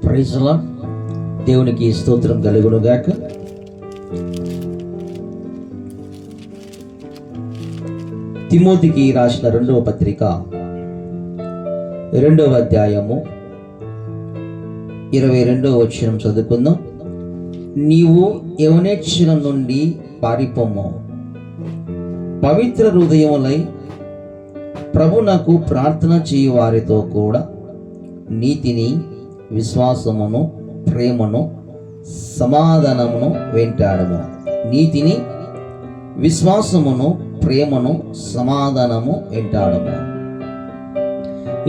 ప్రైజ్లా దేవునికి స్తోత్రం కలుగునుగాక. తిమోతికి రాసిన రెండవ పత్రిక రెండవ అధ్యాయము ఇరవై రెండవ వచనం చదువుకుందాం. నీవు యవనేక్షణ నుండి పారిపోము పవిత్ర హృదయములై ప్రభునకు ప్రార్థన చేయు వారితో కూడా నీతిని విశ్వాసమును ప్రేమను సమాధానమును వెంటాడము. నీతిని విశ్వాసమును ప్రేమను సమాధానము వెంటాడము.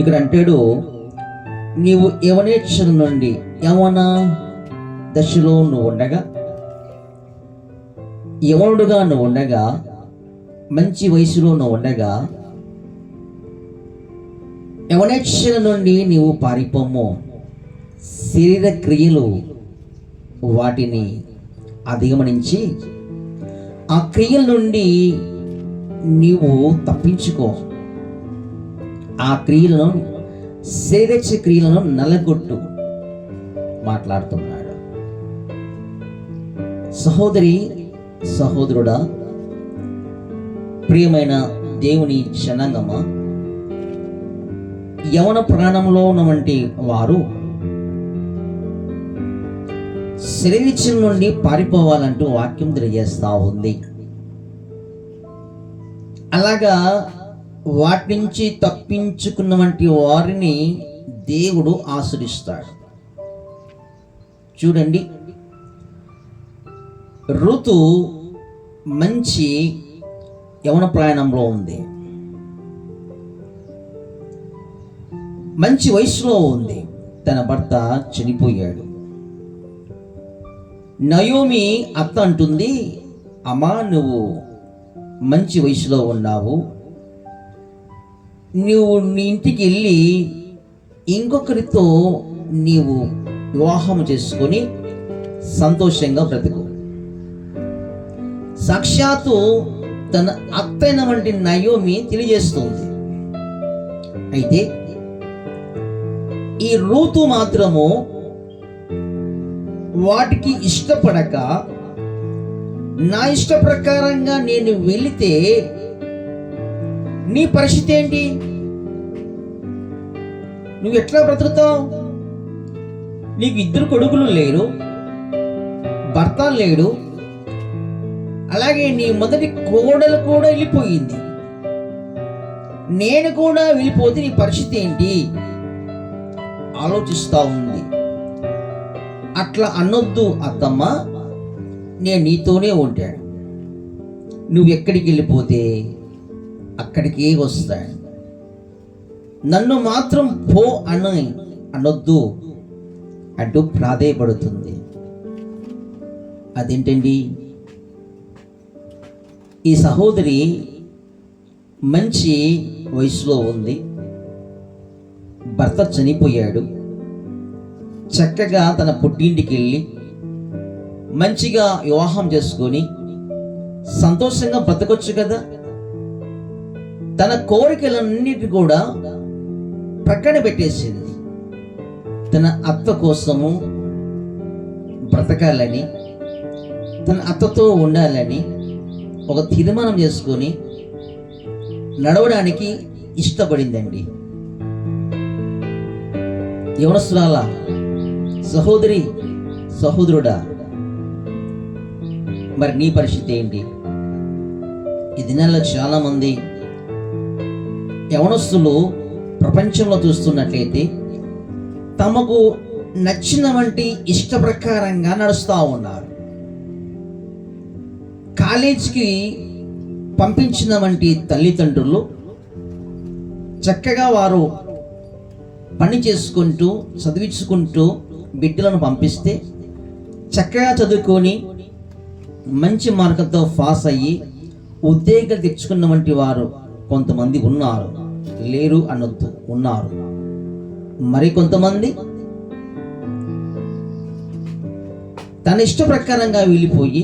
ఇక్కడ అంటాడు నీవు యవనేచ్ఛల నుండి యవన దశలో నువ్వు ఉండగా యవనుడుగా నువ్వు ఉండగా మంచి వయసులో నువ్వు ఉండగా యవనేచ్ఛల నుండి నీవు పారిపోము శరీర క్రియలు వాటిని అధిగమనించి ఆ క్రియల నుండి నీవు తప్పించుకో. ఆ క్రియలను శరీరచ్చ క్రియలను నలగొట్టు మాట్లాడుతున్నాడు. సహోదరి సహోదరుడా ప్రియమైన దేవుని జనాంగమా యవన ప్రాణంలో ఉన్నటువంటి వారు శరీరం నుండి పారిపోవాలంటూ వాక్యం తెలియజేస్తూ ఉంది. అలాగా వాటి నుంచి తప్పించుకున్న వంటి వారిని దేవుడు ఆశ్రయిస్తాడు. చూడండి. ఋతు మంచి యవన ప్రయాణంలో ఉంది. మంచి వయసులో ఉంది. తన భర్త చనిపోయాడు. నయోమి అత్త అంటుంది అమ్మా నువ్వు మంచి వయసులో ఉన్నావు. నువ్వు నీ ఇంటికి వెళ్ళి ఇంకొకరితో నీవు వివాహం చేసుకొని సంతోషంగా బ్రతుకు. సాక్షాత్తు తన అత్తైన వంటి నయోమి తెలియజేస్తుంది. అయితే ఈ రూతు మాత్రము వాటికి ఇష్టపడక నా ఇష్ట ప్రకారంగా నేను వెళితే నీ పరిస్థితి ఏంటి? నువ్వు ఎట్లా బ్రతుకుతావు? నీకు ఇద్దరు కొడుకులు లేరు భర్త లేడు అలాగే నీ మొదటి కోడలు కూడా వెళ్ళిపోయింది. నేను కూడా వెళ్ళిపోతే నీ పరిస్థితి ఏంటి? ఆలోచిస్తూ ఉంది. అట్లా అనొద్దు అత్తమ్మ. నేను నీతోనే ఉంటాడు నువ్వు ఎక్కడికి వెళ్ళిపోతే అక్కడికే వస్తాడు నన్ను మాత్రం పో అని అనొద్దు అంటూ ప్రాధేయపడుతుంది. అదేంటండి? ఈ సహోదరి మంచి వయసులో ఉంది. భర్త చనిపోయాడు. చక్కగా తన పుట్టింటికి వెళ్ళి మంచిగా వివాహం చేసుకొని సంతోషంగా బ్రతకొచ్చు కదా? తన కోరికలన్నిటి కూడా ప్రక్కన పెట్టేసింది. తన అత్త కోసము బ్రతకాలని తన అత్తతో ఉండాలని ఒక తీర్మానం చేసుకొని నడవడానికి ఇష్టపడిందండి. యవనస్తురాలా సహోదరి సహోదరుడా మరి నీ పరిస్థితి ఏంటి? ఈ దినాల్లో చాలామంది యవనస్తులు ప్రపంచంలో చూస్తున్నట్లయితే తమకు నచ్చిన వంటి ఇష్ట ప్రకారంగా నడుస్తూ ఉన్నారు. కాలేజీకి పంపించిన వంటి తల్లిదండ్రులు చక్కగా వారు పని చేసుకుంటూ చదివించుకుంటూ బిడ్డలను పంపిస్తే చక్కగా చదువుకొని మంచి మార్కులతో పాస్ అయ్యి ఉద్యోగాలు తెచ్చుకున్న వంటి వారు కొంతమంది ఉన్నారు. లేరు అనొద్దు ఉన్నారు. మరి కొంతమంది తన ఇష్ట ప్రకారంగా వెళ్ళిపోయి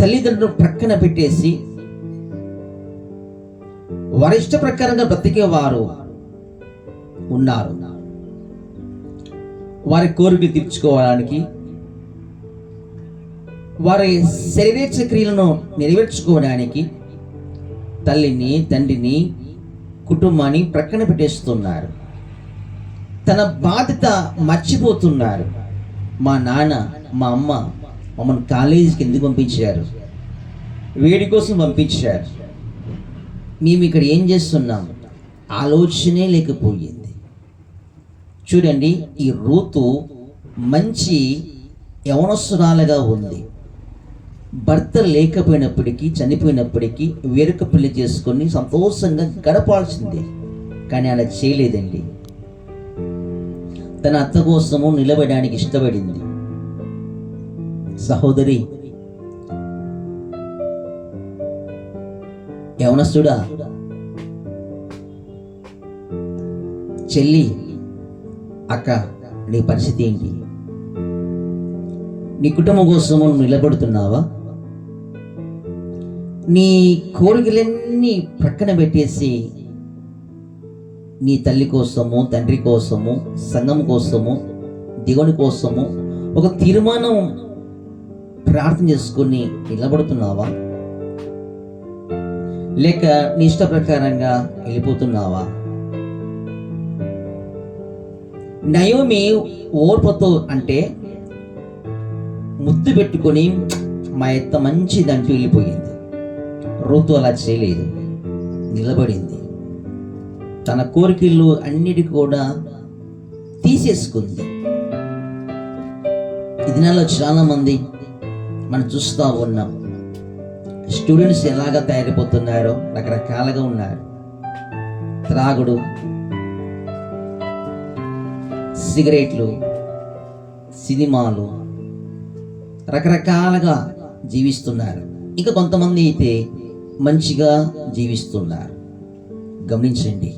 తల్లిదండ్రులు ప్రక్కన పెట్టేసి వారి ఇష్ట ప్రకారంగా బ్రతికే వారు ఉన్నారు. వారి కోరికలు తీర్చుకోవడానికి వారి శరీరేచ్ఛ క్రియలను నెరవేర్చుకోవడానికి తల్లిని తండ్రిని కుటుంబాన్ని ప్రక్కన పెట్టేస్తున్నారు. తన బాధ్యత మర్చిపోతున్నారు. మా నాన్న మా అమ్మ మమ్మల్ని కాలేజీకి ఎందుకు పంపించారు? వేడి కోసం పంపించారు. మేము ఇక్కడ ఏం చేస్తున్నాం? ఆలోచనే లేకపోయింది. చూడండి ఈ రూతు మంచి యవనస్తురాలుగా ఉంది. భర్త లేకపోయినప్పటికీ చనిపోయినప్పటికీ వేరొక పెళ్ళి చేసుకొని సంతోషంగా గడపాల్సిందే. కానీ అలా చేయలేదండి. తన అత్త కోసము నిలబడడానికి ఇష్టపడింది. సహోదరి యవనస్తుడా చెల్లి అక్క నీ పరిస్థితి ఏంటి? నీ కుటుంబం కోసము నువ్వు నిలబడుతున్నావా? నీ కోరికలన్నీ ప్రక్కన పెట్టేసి నీ తల్లి కోసము తండ్రి కోసము సంఘం కోసము దేవుని కోసము ఒక తీర్మానం ప్రార్థన చేసుకుని నిలబడుతున్నావా? లేక నీ ఇష్ట ప్రకారంగా వెళ్ళిపోతున్నావా? నయోమి ఓర్పుతో అంటే ముద్దు పెట్టుకొని మా ఎత్త మంచిదంటూ వెళ్ళిపోయింది. ఋతు అలా చేయలేదు. నిలబడింది. తన కోరికలు అన్నిటి కూడా తీసేసుకుంది. ఈ దినాల్లో చాలామంది మనం చూస్తూ ఉన్నాం. స్టూడెంట్స్ ఎలాగ తయారైపోతున్నారో రకరకాలుగా ఉన్నారు. త్రాగుడు సిగరెట్లు సినిమాలు రకరకాలుగా జీవిస్తున్నారు. ఇంకా కొంతమంది అయితే మంచిగా జీవిస్తున్నారు. గమనించండి.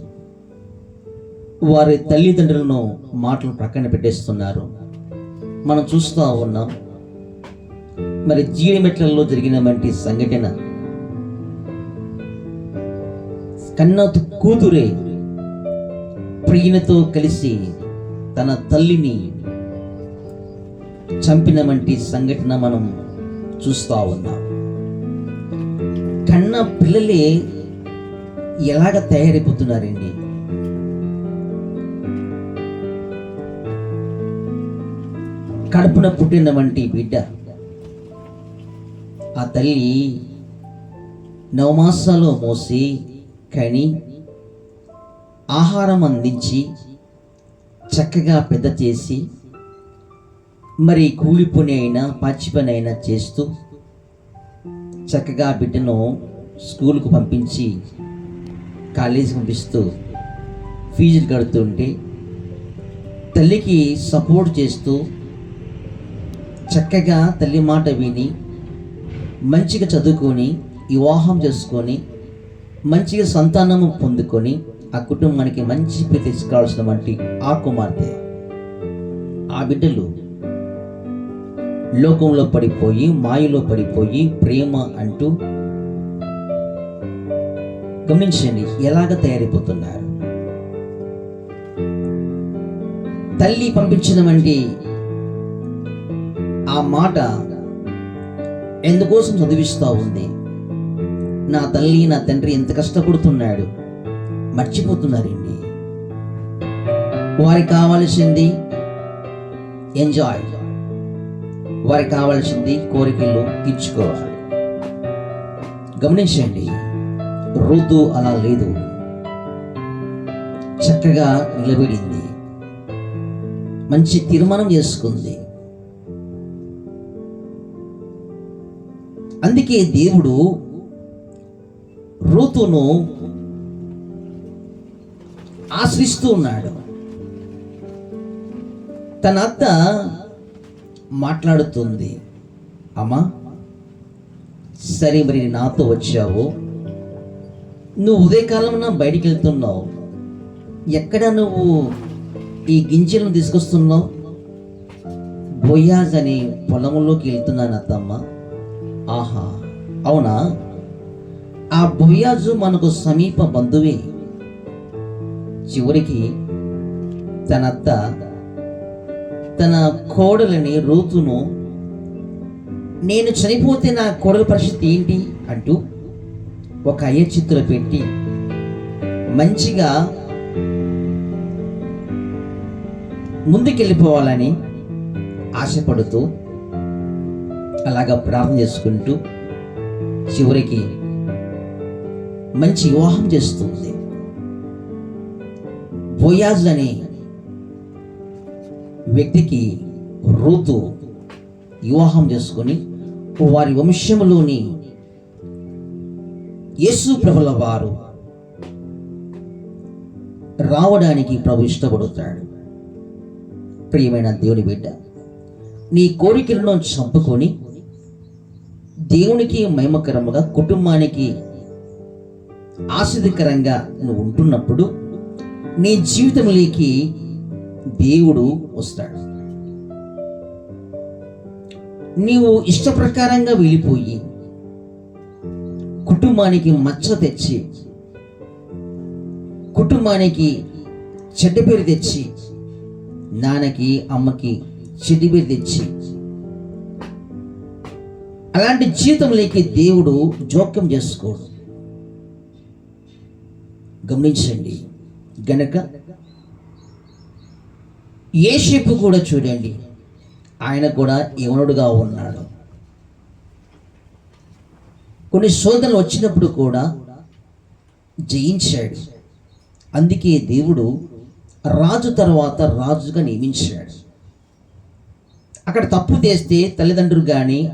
వారి తల్లిదండ్రులను మాటలు ప్రక్కన పెట్టేస్తున్నారు. మనం చూస్తూ ఉన్నాం. మరి జీడిమెట్లలో జరిగిన వంటి సంఘటన. కన్న కూతురే ప్రియునితో కలిసి తన తల్లిని చంపిన వంటి సంఘటన మనం చూస్తూ ఉన్నాం. కన్న పిల్లలే ఎలాగ తయారైపోతున్నారండి? కడుపున పుట్టిన వంటి బిడ్డ ఆ తల్లి నవమాసాలు మోసి కని ఆహారం అందించి చక్కగా పెద్ద చేసి మరి కూలి పని అయినా పచ్చి పని అయినా చేస్తూ చక్కగా బిడ్డను స్కూల్కు పంపించి కాలేజీకి పంపిస్తూ ఫీజులు కడుతుంటే తల్లికి సపోర్ట్ చేస్తూ చక్కగా తల్లి మాట విని మంచిగా చదువుకొని వివాహం చేసుకొని మంచిగా సంతానము పొందుకొని ఆ కుటుంబానికి మంచి పేరు తెచ్చుకోవాల్సిన ఆ కుమార్తె. ఆ బిడ్డలు లోకంలో పడిపోయి మాయలో పడిపోయి ప్రేమ అంటూ గమనించండి ఎలాగ తయారైపోతున్నారు. తల్లి పంపించినవంటే ఆ మాట ఎందుకోసం చదివిస్తూ ఉంది? నా తల్లి నా తండ్రి ఎంత కష్టపడుతున్నాడు? మర్చిపోతున్నారండి. వారికి కావాల్సింది ఎంజాయ్ వారికి కావలసింది కోరికలు తీర్చుకోవాలి. గమనించండి ఋతు అలా లేదు. చక్కగా నిలబడింది. మంచి తీర్మానం చేసుకుంది. అందుకే దేవుడు ఋతును ఆశ్రిస్తూ ఉన్నాడు. తన అత్త మాట్లాడుతుంది అమ్మా సరే మరి నాతో వచ్చావు. నువ్వు ఉదయకాలంలో బయటికి వెళ్తున్నావు. ఎక్కడ నువ్వు ఈ గింజలను తీసుకొస్తున్నావు? బొయ్యాజ్ అనే పొలంలోకి వెళ్తున్నాను అత్తమ్మ. ఆహా అవునా? ఆ బొయ్యాజు మనకు సమీప బంధువే. చివరికి తన అత్త తన కోడలని రూతును నేను చనిపోతే నా కోడల పరిస్థితి ఏంటి? అంటూ ఒక అయ్య చిత్తులు పెట్టి మంచిగా ముందుకెళ్ళిపోవాలని ఆశపడుతూ అలాగా ప్రార్థన చేసుకుంటూ చివరికి మంచి వివాహం చేస్తుంది. బోయాజ్ అనే వ్యక్తికి రూతు వివాహం చేసుకొని వారి వంశంలోని యేసు ప్రభుల వారు రావడానికి ప్రభు ఇష్టపడుతాడు. ప్రియమైన దేవుని బిడ్డ నీ కోరికలను చంపుకొని దేవునికి మహిమకరముగా కుటుంబానికి ఆసక్తికరంగా నువ్వు ఉంటున్నప్పుడు నీ జీవితంలోకి దేవుడు వస్తాడు. నీవు ఇష్టప్రకారంగా వెళ్ళిపోయి కుటుంబానికి మచ్చ తెచ్చి కుటుంబానికి చెడ్డ పేరు తెచ్చి నాన్నకి అమ్మకి చెడ్డ పేరు తెచ్చి అలాంటి జీవితంలోకి దేవుడు జోక్యం చేసుకోడు. గమనించండి. ఏ ఏషేపు కూడా చూడండి. ఆయన కూడా యవనుడుగా ఉన్నాడు. కొన్ని శోధనలు వచ్చినప్పుడు కూడా జయించాడు. అందుకే దేవుడు రాజు తర్వాత రాజుగా నియమించాడు. అక్కడ తప్పు చేస్తే తల్లిదండ్రులు కానీ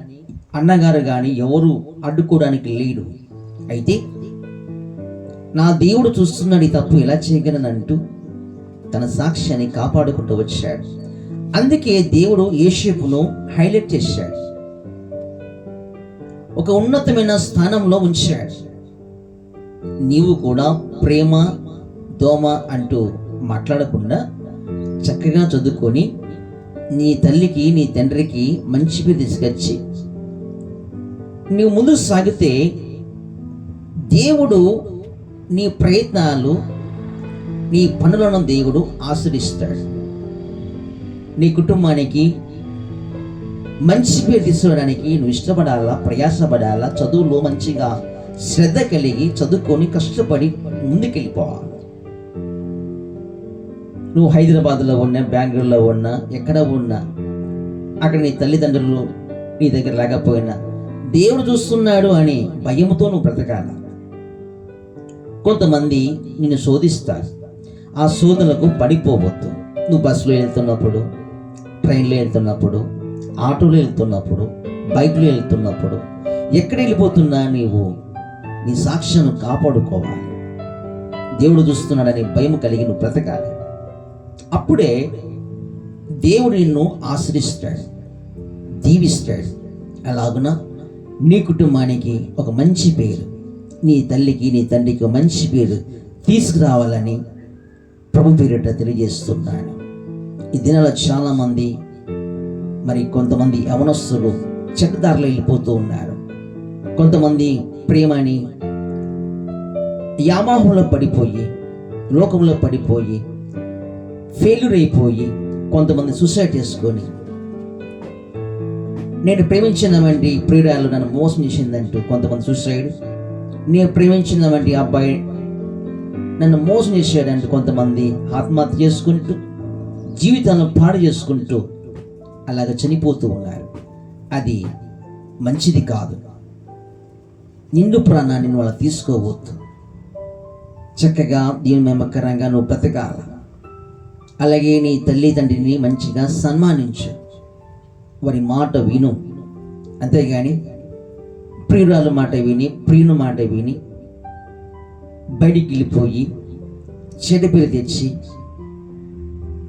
అన్నగారు కానీ ఎవరు అడ్డుకోవడానికి లేడు అయితే నా దేవుడు చూస్తున్నాడు ఈ తప్పు ఎలా చేయగలనంటూ తన సాక్ష్యాన్ని కాపాడుకుంటూ వచ్చాడు. అందుకే దేవుడు ఏషేపును హైలైట్ చేశాడు. ఒక ఉన్నతమైన స్థానంలో ఉంచాడు. నీవు కూడా ప్రేమ దోమ అంటూ మాట్లాడకుండా చక్కగా చదువుకొని నీ తల్లికి నీ తండ్రికి మంచి పేరు తీసుకొచ్చి నీవు ముందు సాగితే దేవుడు నీ ప్రయత్నాలు నీ పనులను దేవుడు ఆశ్రయిస్తాడు. నీ కుటుంబానికి మంచి పేరు తీసుకోవడానికి నువ్వు ఇష్టపడాలా ప్రయాసపడాలా చదువులో మంచిగా శ్రద్ధ కలిగి చదువుకొని కష్టపడి ముందుకెళ్ళిపోవాలి నువ్వు హైదరాబాద్లో ఉన్నా బెంగళూరులో ఉన్నా ఎక్కడ ఉన్నా అక్కడ నీ తల్లిదండ్రులు నీ దగ్గర లేకపోయినా దేవుడు చూస్తున్నాడు అని భయంతో నువ్వు బ్రతకాలా? కొంతమంది నిన్ను శోధిస్తారు. ఆ శోధనకు పడిపోవద్దు. నువ్వు బస్సులో వెళ్తున్నప్పుడు ట్రైన్లో వెళ్తున్నప్పుడు ఆటోలో వెళ్తున్నప్పుడు బైక్లో వెళ్తున్నప్పుడు ఎక్కడ వెళ్ళిపోతున్నా నీవు నీ సాక్ష్యం కాపాడుకోవాలి. దేవుడు చూస్తున్నాడని భయం కలిగి నువ్వు బ్రతకాలి. అప్పుడే దేవుడు నిన్ను ఆశ్రయిస్తాడు దీవిస్తాడు. అలాగున నీ కుటుంబానికి ఒక మంచి పేరు. నీ తల్లికి నీ తండ్రికి మంచి పేరు తీసుకురావాలని ప్రభు పేరిట తెలియజేస్తున్నాను. ఈ దినాల్లో చాలామంది మరి కొంతమంది యవనస్తులు చెక్కదారులు వెళ్ళిపోతూ ఉన్నారు. కొంతమంది ప్రేమని యామాహంలో పడిపోయి లోకంలో పడిపోయి ఫెయిల్యూర్ అయిపోయి కొంతమంది సూసైడ్ చేసుకొని నేను ప్రేమించిన ప్రియురాలు నన్ను మోసం చేసిందంటూ కొంతమంది సూసైడ్ నేను ప్రేమించిన వంటి అబ్బాయి నన్ను మోసం చేశాడంటూ కొంతమంది ఆత్మహత్య చేసుకుంటూ జీవితాలను పాడు చేసుకుంటూ అలాగ చనిపోతూ ఉన్నారు. అది మంచిది కాదు. నిండు ప్రాణాన్ని వాళ్ళు తీసుకోవద్దు. చక్కగా దీని మేమకరంగా నువ్వు బ్రతకాల. అలాగే నీ తల్లిదండ్రిని మంచిగా సన్మానించు. వారి మాట విను. అంతేగాని ప్రియురాలు మాట విని ప్రియుని మాట విని బయటికి వెళ్ళిపోయి చెడ్డ తెచ్చి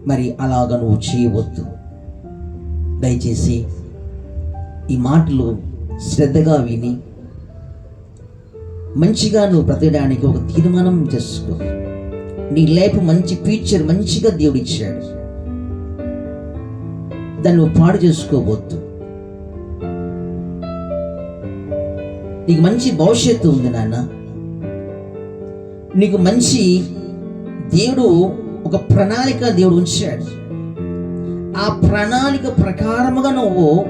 మరి అలాగ నువ్వు చేయవద్దు. దయచేసి ఈ మాటలు శ్రద్ధగా విని మంచిగా నువ్వు బ్రతకడానికి ఒక తీర్మానం చేసుకో. నీ లైఫ్ మంచి ఫ్యూచర్ మంచిగా దేవుడిచ్చాడు దాన్ని నువ్వు పాడు చేసుకోవద్దు. నీకు మంచి భవిష్యత్తు ఉంది నాన్న. నీకు మంచి దేవుడు ఒక ప్రణాళిక దేవుడు ఉంచాడు. ఆ ప్రణాళిక ప్రకారముగా నువ్వు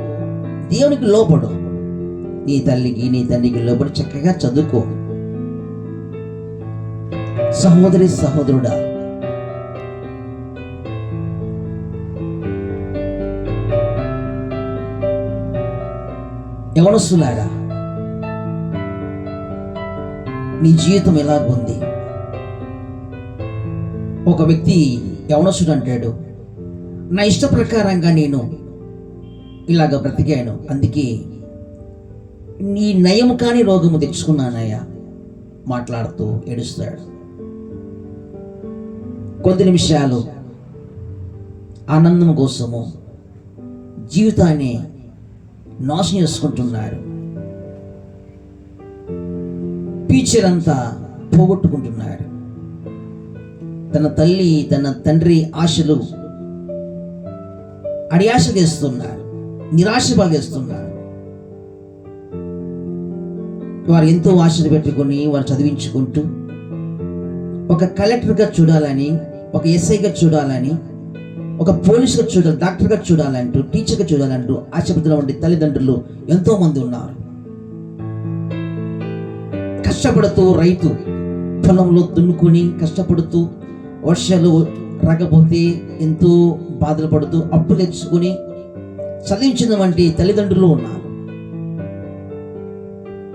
దేవునికి లోపడు నీ తల్లికి నీ తండ్రికి లోపడు చక్కగా చదువుకో. సహోదరి సహోదరుడా యవనస్తులారా నీ జీవితం ఎలాగుంది ఒక వ్యక్తి యవనసుడు అంటాడు నా ఇష్ట ప్రకారంగా నేను ఇలాగ బ్రతికాను. అందుకే నీ నయము కాని రోగము తెచ్చుకున్నానయ్యా మాట్లాడుతూ ఏడుస్తాడు. కొద్ది నిమిషాలు ఆనందం కోసము జీవితాన్ని నాశనం చేసుకుంటున్నారు. ఫ్యూచర్ అంతా పోగొట్టుకుంటున్నాడు. తన తల్లి తన తండ్రి ఆశలు అడియాశ చేస్తున్నారు నిరాశ పాల్చేస్తున్నారు వారు ఎంతో ఆశలు పెట్టుకొని వారు చదివించుకుంటూ ఒక కలెక్టర్గా చూడాలని ఒక ఎస్ఐగా చూడాలని ఒక పోలీసుగా చూడాలి డాక్టర్గా చూడాలంటూ టీచర్గా చూడాలంటూ ఆశపత్రిలో ఉండే తల్లిదండ్రులు ఎంతో మంది ఉన్నారు. కష్టపడుతూ రైతు పొలంలో దున్నుకొని కష్టపడుతూ వర్షాలు రాకపోతే ఎంతో బాధలు పడుతూ అప్పులు తెచ్చుకొని చదివించిన వంటి తల్లిదండ్రులు ఉన్నారు.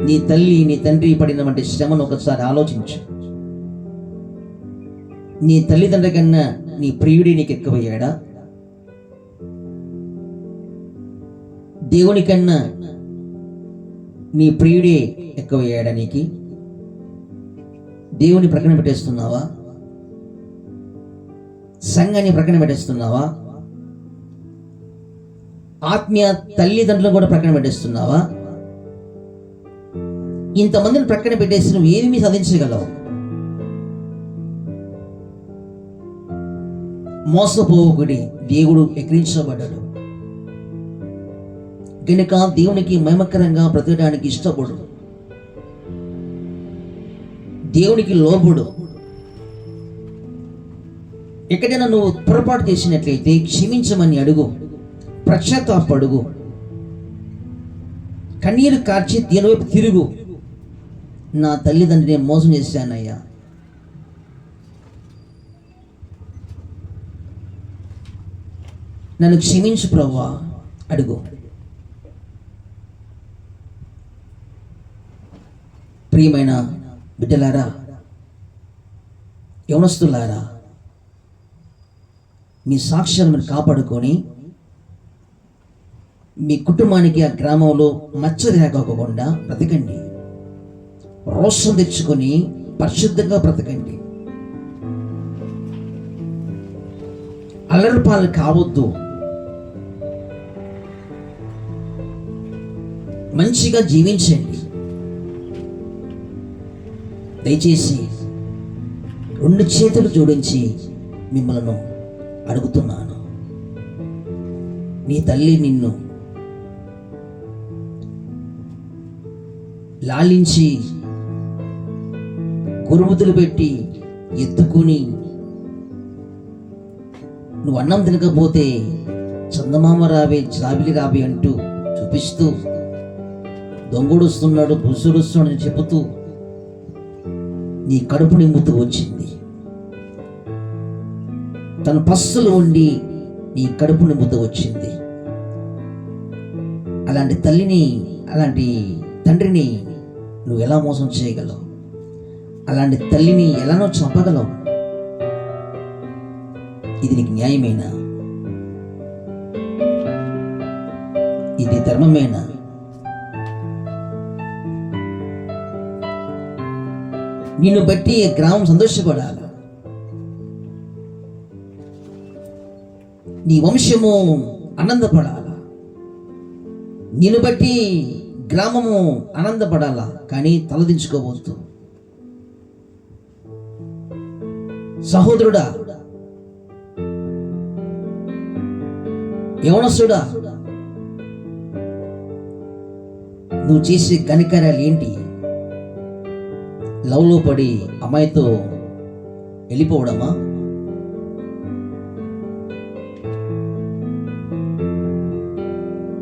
నీ తల్లి నీ తండ్రి పడిన వంటి శ్రమను ఒకసారి ఆలోచించు. నీ తల్లిదండ్రి కన్నా నీ ప్రియుడి నీకు ఎక్కువయ్యాడా? దేవుని కన్నా నీ ప్రియుడే ఎక్కువయ్యాడా నీకు? దేవుని ప్రకటన పెట్టేస్తున్నావా? సంఘాన్ని ప్రకటన పెట్టేస్తున్నావా? ఆత్మీయ తల్లిదండ్రులను కూడా ప్రకటన పెట్టేస్తున్నావా? ఇంతమందిని ప్రక్కన పెట్టేసి నువ్వు ఏమి సాధించగలవు? మోసపోకుడి దేవుడు ఎక్కించబడ్డాడు కనుక దేవునికి మహిమకరంగా బ్రతకడానికి ఇష్టపడదు దేవునికి లోబుడు. ఎక్కడైనా నువ్వు పొరపాటు చేసినట్లయితే క్షమించమని అడుగు. పడుగు అడుగు కన్నీరు కార్చి దీనివైపు తిరుగు. నా తల్లిదండ్రిని మోసం చేశానయ్యా. నన్ను క్షమించు ప్రవ్వా అడుగు. ప్రియమైన బిడ్డలారా యవనస్తులారా మీ సాక్ష్యాలు మీరు కాపాడుకొని మీ కుటుంబానికి ఆ గ్రామంలో మచ్చ రేగకుండా బ్రతకండి. రోషం తెచ్చుకొని పరిశుద్ధంగా బ్రతకండి. అల్లరిపాలు కావద్దు. మంచిగా జీవించండి. దయచేసి రెండు చేతులు జోడించి మిమ్మల్ని అడుగుతున్నాను. నీ తల్లి నిన్ను లాలించి కురుముతులు పెట్టి ఎత్తుకుని నువ్వు అన్నం తినకపోతే చందమామ రావే జాబిలి రావే అంటూ చూపిస్తూ దొంగడుస్తున్నాడు బుసుడుస్తున్నాడు అని చెబుతూ నీ కడుపు నింపుతూ వచ్చింది. తన పస్సులు ఉండి నీ కడుపు నింపుతూ వచ్చింది. అలాంటి తల్లిని అలాంటి తండ్రిని నువ్వు ఎలా మోసం చేయగలవు? అలాంటి తల్లిని ఎలానో చంపగలవు? ఇది నీకు న్యాయమేనా? ఇది ధర్మమేనా? నిన్ను బట్టి గ్రామం సంతోషపడాలి. నీ వంశము ఆనందపడాల. నిన్ను బట్టి గ్రామము ఆనందపడాలా కానీ తలదించుకోవద్దు సహోదరుడా యవనసుడా నువ్వు చేసే కనికరాలు ఏంటి? లవ్లో పడి అమ్మాయితో వెళ్ళిపోవడమా?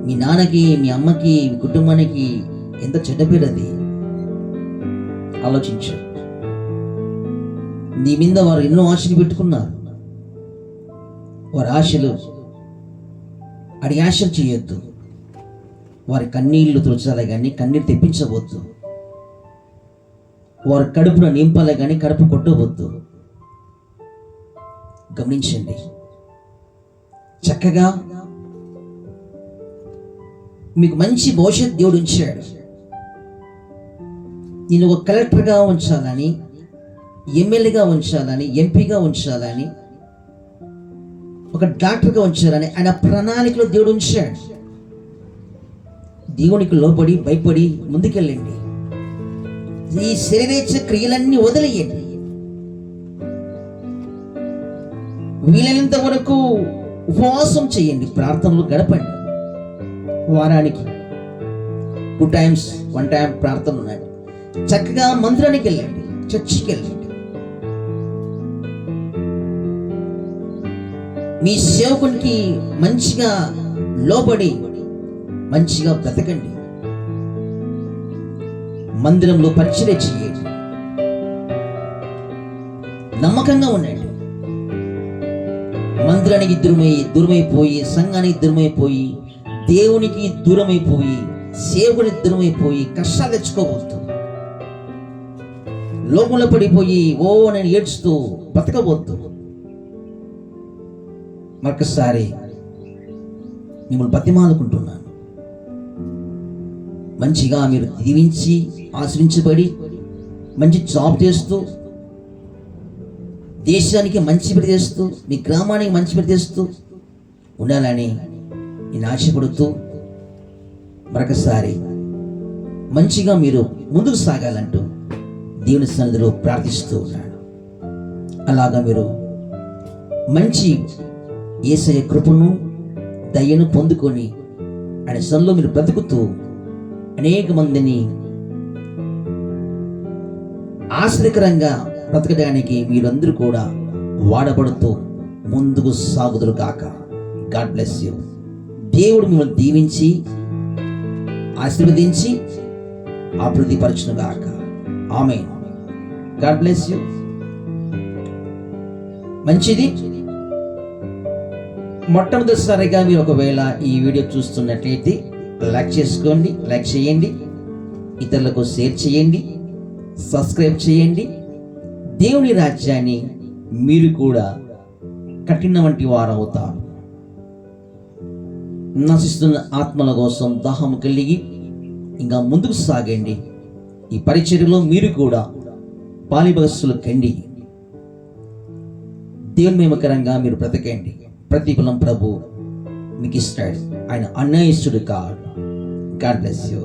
మీ నాన్నకి మీ అమ్మకి మీ కుటుంబానికి ఎంత చెడ్డ పేరు అది? ఆలోచించు. నీ మీద వారు ఎన్నో ఆశలు పెట్టుకున్నారు. వారి ఆశలు అడి ఆశలు చేయొద్దు. వారి కన్నీళ్ళు తుడచాలి కానీ కన్నీరు తెప్పించవద్దు వారు కడుపును నింపాలి కానీ కడుపు కొట్టవద్దు. గమనించండి. చక్కగా మీకు మంచి భవిష్యత్ దేవుడు ఉంచాడు. నేను ఒక కలెక్టర్గా ఉంచాలని ఎమ్మెల్యేగా ఉంచాలని ఎంపీగా ఉంచాలని ఒక డాక్టర్గా ఉంచాలని ఆయన ప్రణాళికలో దేవుడు ఉంచాడు. దేవునికి లోబడి భయపడి ముందుకెళ్ళండి. ఈ శరీరేచ్ఛ క్రియలన్నీ వదిలేయండి వీలైనంత వరకు ఉపవాసం చేయండి ప్రార్థనలు గడపండి. వారానికి టూ టైమ్స్ వన్ టైం ప్రార్థన ఉన్నాడు చక్కగా మందిరానికి వెళ్ళండి చర్చికి వెళ్ళండి. మీ సేవకునికి మంచిగా లోబడి మంచిగా బ్రతకండి. మందిరంలో పరిచయం చేయండి నమ్మకంగా ఉండండి. మందిరానికి దూరమై దూరమైపోయి సంఘానికి దూరమైపోయి దేవునికి దూరమైపోయి సేవుని దూరమైపోయి కష్టాలు తెచ్చుకోవద్దు లోకంలో పడిపోయి ఓ నేను ఏడ్చుతూ బతకవద్దు మరొకసారి మిమ్మల్ని బతిమాలుకుంటున్నాను. మంచిగా మీరు దీవించి ఆశ్రయించబడి మంచి జాబ్ చేస్తూ దేశానికి మంచి పేరు చేస్తూ మీ గ్రామానికి మంచి పేరు చేస్తూ ఉండాలని నేను ఆశపడుతూ మరొకసారి మంచిగా మీరు ముందుకు సాగాలంటూ దేవుని సన్నిధిలో ప్రార్థిస్తూ ఉన్నాను. అలాగా మీరు మంచి ఏసయ కృపను దయను పొందుకొని ఆయన సన్నిలో మీరు బ్రతుకుతూ అనేక మందిని ఆశ్రయకరంగా బ్రతకడానికి మీరందరూ కూడా వాడబడుతూ ముందుకు సాగుదురు కాక గాడ్ బ్లెస్ యూ దేవుడు మిమ్మల్ని దీవించి ఆశీర్వదించి అభివృద్ధి పరచును గాక. ఆమె గాడ్ బ్లెస్ యూ మంచిది? మొట్టమొదటిసారిగా మీరు ఒకవేళ ఈ వీడియో చూస్తున్నట్లయితే లైక్ చేసుకోండి లైక్ చేయండి ఇతరులకు షేర్ చేయండి. సబ్స్క్రైబ్ చేయండి. దేవుని రాజ్యాన్ని మీరు కూడా కఠిన వంటి వారవుతారు. నశిస్తున్న ఆత్మల కోసం దాహం కలిగి ఇంకా ముందుకు సాగండి. ఈ పరిచర్యలో మీరు కూడా పాలిభగస్సులు కండి. దేవుని మేమకరంగా మీరు బ్రతకండి. ప్రతిఫలం ప్రభు మీకు ఇస్తాడు. ఆయన అన్యాయస్తుడు కాడు గాడ్ బ్లెస్ యూ.